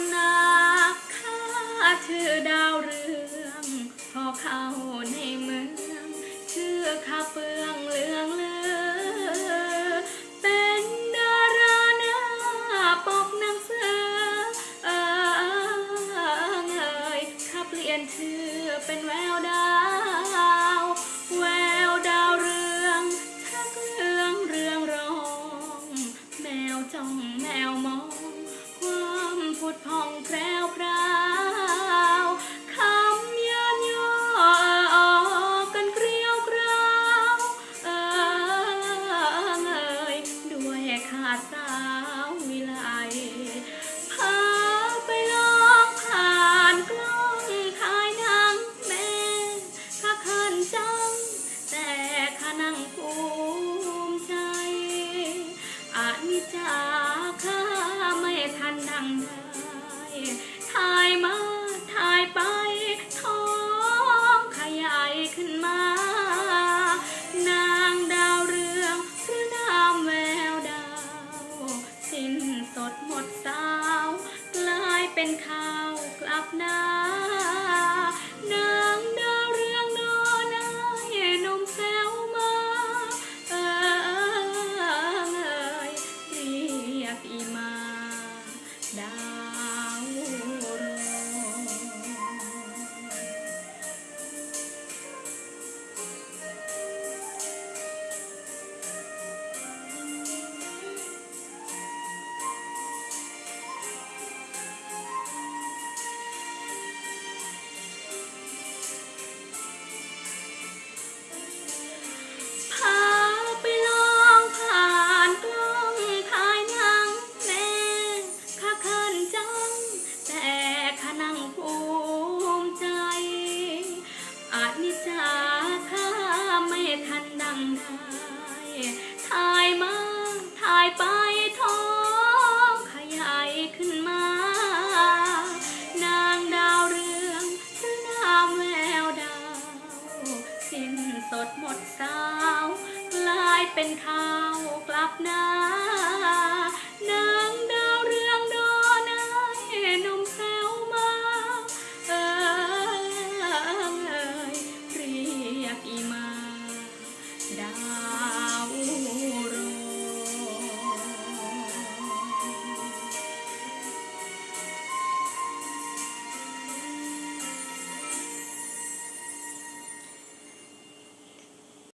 ำนาข้าเธอดาวเรือง พอเข้าในเมือง ชื่อข้าเปืองเลืองเลือ เป็นดาราหน้าปกนังสือเงข้าเรียนชื่อเป็นแววดา นั่งภูมิใจอานิจจาข้าไม่ทันดังได้ถ่ายมาถ่ายไปท้องขยายขึ้นมา นางดาวเรืองหรือนามแววดาว สิ้นสดหมดสาว กลายเป็นข้าวกลับนา ทันดังได้ถ่ายมาถ่ายไปท้องขยายขึ้นมา นางดาวเรืองหรือนามแววดาว สิ้นสดหมดสาวกลายเป็นข้าวกลับนานาง Gracias.